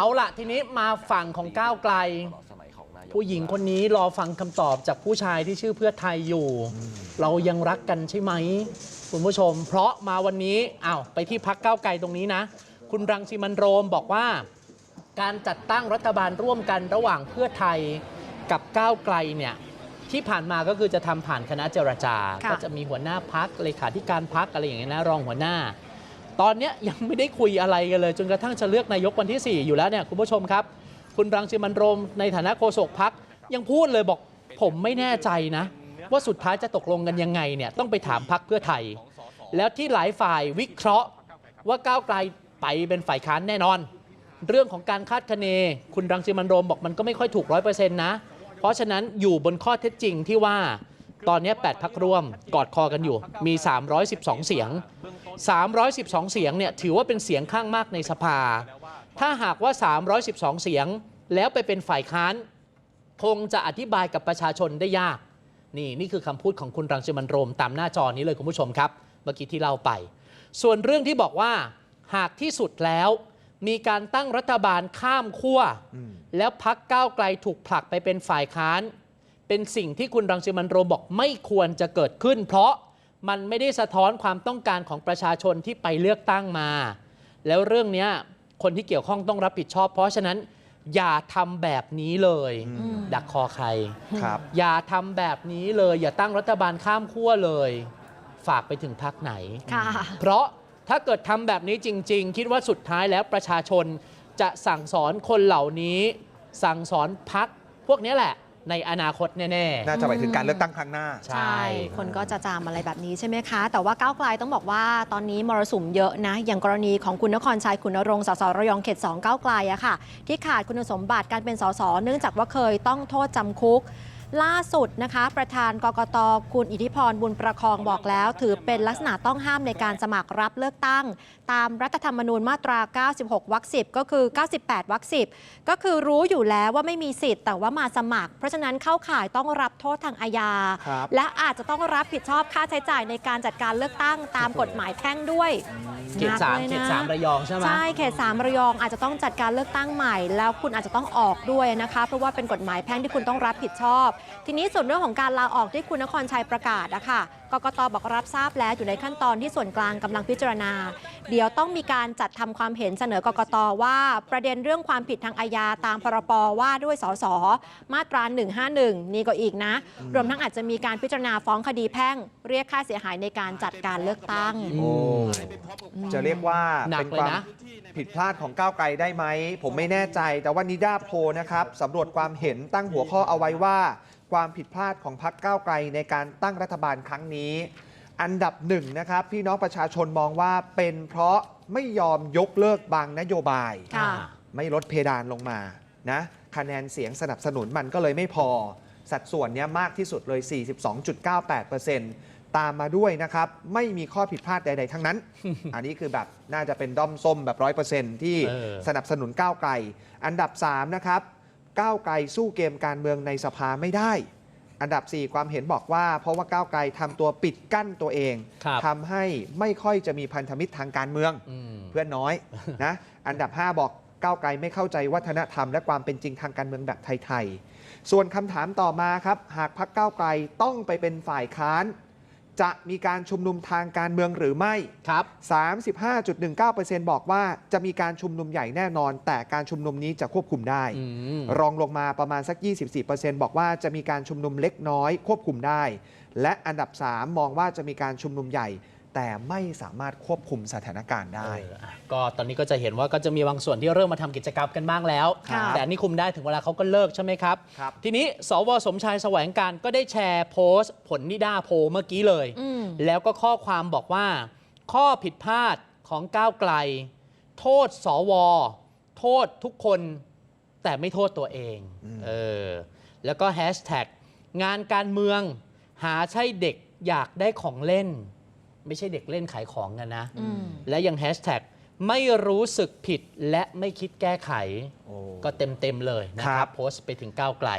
เอาละทีนี้มาฝั่งของก้าวไกล ผู้หญิงคนนี้รอฟังคำตอบจากผู้ชายที่ชื่อเพื่อไทยอยู่ เรายังรักกันใช่ไหม คุณผู้ชม เพราะมาวันนี้อ้าวไปที่พักก้าวไกลตรงนี้นะ คุณรังสิมันต์โรมบอกว่า การจัดตั้งรัฐบาลร่วมกันระหว่างเพื่อไทยกับก้าวไกลเนี่ยที่ผ่านมาก็คือจะทำผ่านคณะเจรจาค่ะก็จะมีหัวหน้าพักเลขาธิการพักอะไรอย่างเงี้ยนะรองหัวหน้า ตอนนี้ยังไม่ได้คุยอะไรกันเลย จนกระทั่งจะเลือกนายกวันที่ 4 อยู่แล้วเนี่ยคุณผู้ชมครับ คุณรังสิมันโรมในฐานะโฆษกพักยังพูดเลยบอกผมไม่แน่ใจนะ ว่าสุดท้ายจะตกลงกันยังไงเนี่ยต้องไปถามพักเพื่อไทย แล้วที่หลายฝ่ายวิเคราะห์ว่าก้าวไกลไปเป็นฝ่ายค้านแน่นอน เรื่องของการคาดคะเน คุณรังสิมันโรมบอกมันก็ไม่ค่อยถูกร้อยเปอร์เซ็นต์นะ เพราะฉะนั้นอยู่บนข้อเท็จจริงที่ว่าตอนนี้ 8 พักร่วมกอดคอกันอยู่ มี 312 เสียง 312 เสียงเนี่ยถือว่าเป็นเสียงข้างมากในสภา ถ้าหากว่า 312 เสียงแล้วไปเป็นฝ่ายค้าน คงจะอธิบายกับประชาชนได้ยาก นี่นี่คือคำพูดของคุณรังสิมันต์โรมตามหน้าจอนี้เลยคุณผู้ชมครับ เมื่อกี้ที่เล่าไป ส่วนเรื่องที่บอกว่าหากที่สุดแล้ว มีการตั้งรัฐบาลข้ามขั้วแล้วพักก้าวไกลถูกผลักไปเป็นฝ่ายค้าน เป็นสิ่งที่คุณรังสิมันต์โรมบอกไม่ควรจะเกิดขึ้น เพราะ มันไม่ได้สะท้อนความต้องการของประชาชนที่ไปเลือกตั้งมา แล้วเรื่องเนี้ยคนที่เกี่ยวข้องต้องรับผิดชอบ เพราะฉะนั้นอย่าทำแบบนี้เลยอืมดักคอใครครับ อย่าทำแบบนี้เลย อย่าตั้งรัฐบาลข้ามขั้วเลย ฝากไปถึงพักไหนค่ะเพราะถ้าเกิดทำแบบนี้จริง ๆ คิดว่าสุดท้ายแล้วประชาชนจะสั่งสอนคนเหล่านี้ สั่งสอนพักพวกนี้แหละ ในอนาคตแน่น่าจะไปถึงการเลือกตั้งครั้งหน้าๆใช่ คนก็จะจามอะไรแบบนี้ใช่ไหมคะ แต่ว่าก้าวไกลต้องบอกว่าตอนนี้มรสุมเยอะนะ อย่างกรณีของคุณนครชัย คุณณรงค์สสระยองเขต 2 ก้าวไกลอะค่ะ ที่ขาดคุณสมบัติการเป็นสส เนื่องจากว่าเคยต้องโทษจำคุก ล่าสุดนะคะ ประธานกกตคุณอิทธิพรบุญประคองบอกแล้ว ถือเป็นลักษณะต้องห้ามในการสมัครรับเลือกตั้ง ตามรัฐธรรมนูญมาตรา 96 วรรค 10 ก็คือ 98 วรรค 10 ก็คือรู้อยู่แล้วว่าไม่มีสิทธิ์แต่ว่ามาสมัคร เพราะฉะนั้นเข้าข่ายต้องรับโทษทางอาญาครับและอาจจะต้องรับผิดชอบค่าใช้จ่ายในการจัดการเลือกตั้งตามกฎหมายแพ่งด้วย เขตสามหนักลยเขนะตสามระยองใช่ไหมใช่เขตสามระยองอาจจะต้องจัดการเลือกตั้งใหม่ แล้วคุณอาจจะต้องออกด้วยนะคะ เพราะว่าเป็นกฎหมายแพ่งที่คุณต้องรับผิดชอบ ทีนี้ส่วนเรื่องของการลาออกที่คุณนครชัยประกาศนะคะกกตบอกรับทราบแล้วอยู่ในขั้นตอนที่ส่วนกลางกำลังพิจารณาเดี๋ยวต้องมีการจัดทำความเห็นเสนอกกตว่า ประเด็นเรื่องความผิดทางอาญาตามพรปว่าด้วยสสมาตรา 151 นี่ก็อีกนะ รวมทั้งอาจจะมีการพิจารณาฟ้องคดีแพ่ง เรียกค่าเสียหายในการจัดการเลือกตั้งโอ้จะเรียกว่าหนักเป็นเลยความนะผิดพลาดของก้าวไกลได้ไหม ผมไม่แน่ใจ แต่ว่านิดาโพลนะครับสำรวจความเห็นตั้งหัวข้อเอาไว้ว่า ความผิดพลาดของพรรคก้าวไกลในการตั้งรัฐบาลครั้งนี้ อันดับหนึ่งนะครับพี่น้องประชาชนมองว่าเป็นเพราะไม่ยอมยกเลิกบางนโยบาย ค่ะ ไม่ลดเพดานลงมานะคะแนนเสียงสนับสนุนมันก็เลยไม่พอ สัดส่วนเนี้ยมากที่สุดเลย 42.98%ตามมาด้วยนะครับ ไม่มีข้อผิดพลาดใด ๆ ทั้งนั้น อันนี้คือแบบน่าจะเป็นด้อมส้มแบบ100%ที่เออ สนับสนุนก้าวไกล อันดับ 3 นะครับ ก้าวไกลสู้เกมการเมืองในสภาไม่ได้ อันดับ 4 ความเห็นบอกว่า เพราะว่าก้าวไกลทำตัวปิดกั้นตัวเองครับทำให้ไม่ค่อยจะมีพันธมิตรทางการเมืองอืมเพื่อนน้อยนะอันดับ 5 บอกก้าวไกลไม่เข้าใจวัฒนธรรมและความเป็นจริงทางการเมืองแบบไทยๆส่วนคำถามต่อมาครับ หากพักก้าวไกลต้องไปเป็นฝ่ายค้าน จะมีการชุมนุมทางการเมืองหรือไม่ครับ 35.19%บอกว่าจะมีการชุมนุมใหญ่แน่นอน แต่การชุมนุมนี้จะควบคุมได้อืมรองลงมาประมาณสัก 24%บอกว่าจะมีการชุมนุมเล็กน้อยควบคุมได้ และอันดับ 3 มองว่าจะมีการชุมนุมใหญ่ แต่ไม่สามารถควบคุมสถานการณ์ได้ เอออะก็ตอนนี้ก็จะเห็นว่าก็จะมีบางส่วนที่เริ่มมาทำกิจกรรมกันบ้างแล้วค่ะแต่อันนี่คุมได้ถึงเวลาเขาก็เลิกใช่ไหมครับ ครับ ทีนี้สวสมชายแสวงการก็ได้แชร์โพสต์ ผลนิดาโพลเมื่อกี้เลย อืม แล้วก็ข้อความบอกว่า ข้อผิดพลาดของก้าวไกล โทษสว โทษทุกคนแต่ไม่โทษตัวเองอืมเออแล้วก็แฮชแท็กงานการเมือง หาใช่เด็กอยากได้ของเล่น ไม่ใช่เด็กเล่นขายของกันนะ อืม และยังแฮชแท็กไม่รู้สึกผิดและไม่คิดแก้ไข โอ้ ก็เต็มเต็มๆเลยนะคครัรับ บ โพสต์ไปถึงก้าวไกล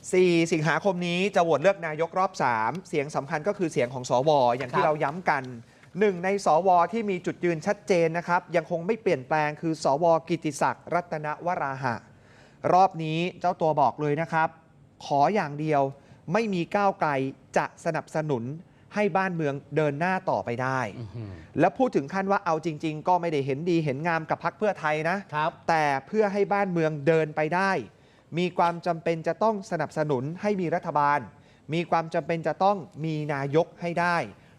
4 สิงหาคมนี้จะโหวตเลือกนายกรอบ 3 เสียงสำคัญก็คือเสียงของสว อย่างที่ครับเราย้ำกันหนึ่งในสว ที่มีจุดยืนชัดเจนนะครับ ยังคงไม่เปลี่ยนแปลงคือ สว กิติศักดิ์รัตนวราหะ รอบนี้เจ้าตัวบอกเลยนะครับ ขออย่างเดียวไม่มีก้าวไกลจะสนับสนุน ให้บ้านเมืองเดินหน้าต่อไปได้ และพูดถึงขั้นว่าเอาจริง ๆ ก็ไม่ได้เห็นดีเห็นงามกับพักเพื่อไทยนะครับแต่เพื่อให้บ้านเมืองเดินไปได้ มีความจำเป็นจะต้องสนับสนุนให้มีรัฐบาล มีความจำเป็นจะต้องมีนายกให้ได้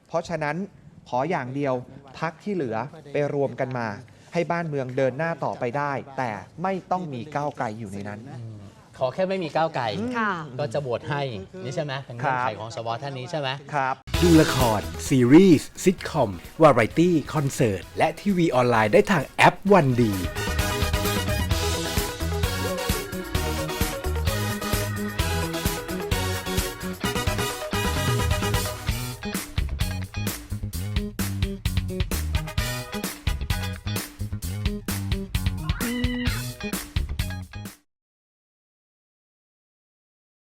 เพราะฉะนั้นขออย่างเดียวพักที่เหลือไปรวมกันมา ให้บ้านเมืองเดินหน้าต่อไปได้ แต่ไม่ต้องมีก้าวไกลอยู่ในนั้น ขอแค่ไม่มีก้าวไก่ค่ะ ก็จะโหวตให้นี่ใช่ไหมเป็นเงื่อนไขของสวท่านนี้ใช่ไหม ครับ ดูละคร ซีรีส์ซิทคอม วาไรตี้ คอนเสิร์ต และทีวีออนไลน์ได้ทางแอปวันดี